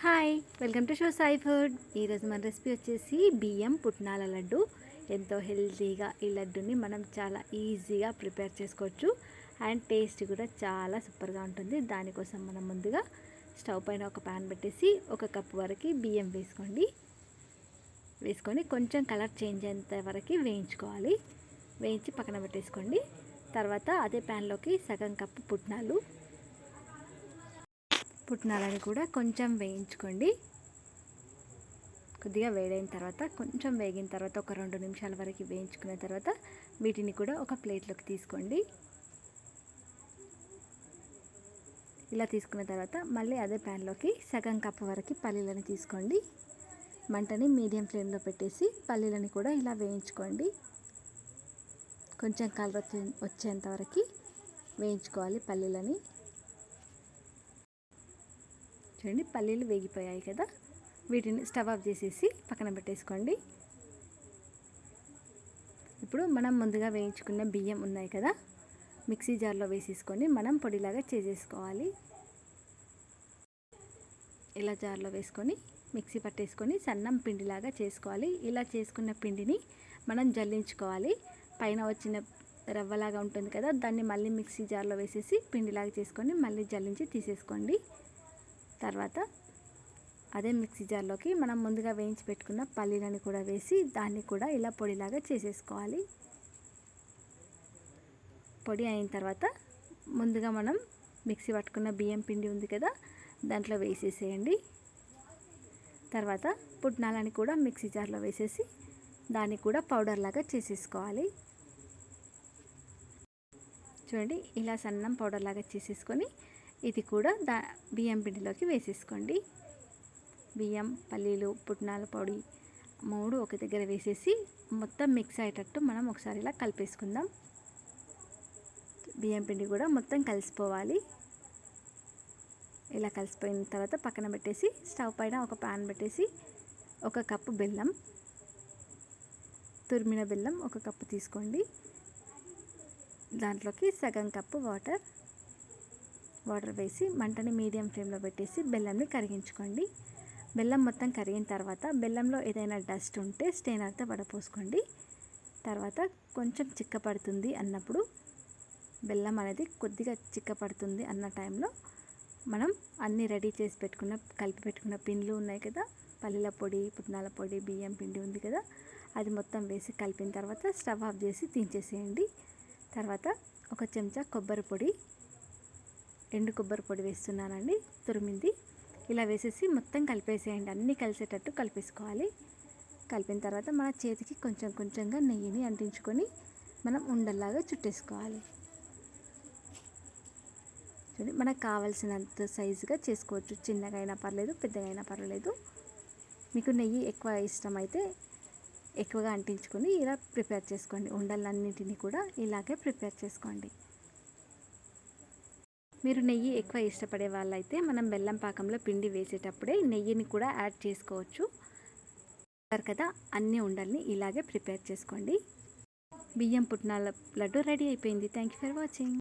Hi welcome to show Sai food. ఈరోజు మన recipe వచ్చేసి బియ్యం పుట్నాల లడ్డు. ఎంతో హెల్తీగా ఈ లడ్డుని మనం చాలా ఈజీగా ప్రిపేర్ చేసుకోవచ్చు. అండ్ టేస్ట్ కూడా చాలా సూపర్గా ఉంటుంది. దానికోసం మనం ముందుగా స్టవ్ పైన ఒక ప్యాన్ పెట్టేసి ఒక కప్ వరకు బియ్యం వేసుకోండి. వేసుకొని కొంచెం కలర్ చేంజ్ అయ్యేంత వరకు వేయించుకోవాలి. వేయించి పక్కన పెట్టేసుకోండి. తర్వాత అదే ప్యాన్లోకి సగం కప్పు పుట్నాలు పుట్నాలని కూడా కొంచెం వేయించుకోండి. కొద్దిగా వేడైన తర్వాత కొంచెం వేగిన తర్వాత ఒక రెండు నిమిషాల వరకు వేయించుకున్న తర్వాత వీటిని కూడా ఒక ప్లేట్లోకి తీసుకోండి. ఇలా తీసుకున్న తర్వాత మళ్ళీ అదే ప్యాన్లోకి సగం కప్పు వరకు పల్లీలని తీసుకోండి. మంటని మీడియం ఫ్లేమ్లో పెట్టేసి పల్లీలని కూడా ఇలా వేయించుకోండి. కొంచెం కలర్ వచ్చే వచ్చేంత వరకు వేయించుకోవాలి పల్లీలని. చూడండి పల్లీలు వేగిపోయాయి కదా. వీటిని స్టవ్ ఆఫ్ చేసేసి పక్కన పెట్టేసుకోండి. ఇప్పుడు మనం ముందుగా వేయించుకున్న బియ్యం ఉన్నాయి కదా మిక్సీ జార్లో వేసేసుకొని మనం పొడిలాగా చేసేసుకోవాలి. ఇలా జార్లో వేసుకొని మిక్సీ పట్టేసుకొని సన్నం పిండిలాగా చేసుకోవాలి. ఇలా చేసుకున్న పిండిని మనం జల్లించుకోవాలి. పైన వచ్చిన రవ్వలాగా ఉంటుంది కదా దాన్ని మళ్ళీ మిక్సీ జార్లో వేసేసి పిండిలాగా చేసుకొని మళ్ళీ జల్లించి తీసేసుకోండి. తర్వాత అదే మిక్సీ జార్లోకి మనం ముందుగా వేయించి పెట్టుకున్న పల్లీలని కూడా వేసి దాన్ని కూడా ఇలా పొడిలాగా చేసేసుకోవాలి. పొడి అయిన తర్వాత ముందుగా మనం మిక్సీ పట్టుకున్న బియ్యం పిండి ఉంది కదా దాంట్లో వేసేసేయండి. తర్వాత పుట్నాలని కూడా మిక్సీ జార్లో వేసేసి దాన్ని కూడా పౌడర్ లాగా చేసేసుకోవాలి. చూడండి ఇలా సన్నం పౌడర్ లాగా చేసేసుకొని ఇది కూడా దా బియ్యం పిండిలోకి వేసేసుకోండి. బియ్యం పల్లీలు పుట్నాల పొడి మూడు ఒక దగ్గర వేసేసి మొత్తం మిక్స్ అయ్యేటట్టు మనం ఒకసారి ఇలా కలిపేసుకుందాం. బియ్యం పిండి కూడా మొత్తం కలిసిపోవాలి. ఇలా కలిసిపోయిన తర్వాత పక్కన పెట్టేసి స్టవ్ పైన ఒక పాన్ పెట్టేసి ఒక కప్పు బెల్లం తురిమిన బెల్లం ఒక కప్పు తీసుకోండి. దాంట్లోకి సగం కప్పు వాటర్ వాటర్ వేసి మంటని మీడియం ఫ్లేమ్లో పెట్టేసి బెల్లంని కరిగించుకోండి. బెల్లం మొత్తం కరిగిన తర్వాత బెల్లంలో ఏదైనా డస్ట్ ఉంటే స్టేనర్తో వడపోసుకోండి తర్వాత కొంచెం చిక్కపడుతుంది అన్నప్పుడు బెల్లం అనేది కొద్దిగా చిక్కపడుతుంది అన్న టైంలో మనం అన్నీ రెడీ చేసి పెట్టుకున్న కలిపి పెట్టుకున్న పిండ్లు ఉన్నాయి కదా పల్లీల పొడి పుట్నాల పొడి బియ్యం పిండి ఉంది కదా అది మొత్తం వేసి కలిపిన తర్వాత స్టవ్ ఆఫ్ చేసి తీసేసేయండి. తర్వాత ఒక చెంచా కొబ్బరి పొడి ఎండు కొబ్బరి పొడి వేస్తున్నానండి తురిమింది. ఇలా వేసేసి మొత్తం కలిపేసేయండి అన్నీ కలిసేటట్టు కలిపేసుకోవాలి. కలిపిన తర్వాత మన చేతికి కొంచెం కొంచెంగా నెయ్యిని అంటించుకొని మనం ఉండల్లాగా చుట్టేసుకోవాలి. చూడండి మనకు కావాల్సినంత సైజుగా చేసుకోవచ్చు. చిన్నగా అయినా పర్లేదు పెద్దగా అయినా పర్వాలేదు మీకు నెయ్యి ఎక్కువ ఇష్టమైతే ఎక్కువగా అంటించుకొని ఇలా ప్రిపేర్ చేసుకోండి. ఉండలన్నింటినీ కూడా ఇలాగే ప్రిపేర్ చేసుకోండి. మీరు నెయ్యి ఎక్కువ ఇష్టపడే వాళ్ళైతే మనం బెల్లం పాకంలో పిండి వేసేటప్పుడే నెయ్యిని కూడా యాడ్ చేసుకోవచ్చు. కదా అన్నీ ఉండల్ని ఇలాగే ప్రిపేర్ చేసుకోండి. బియ్యం పుట్నాల లడ్డు రెడీ అయిపోయింది. Thank you for watching.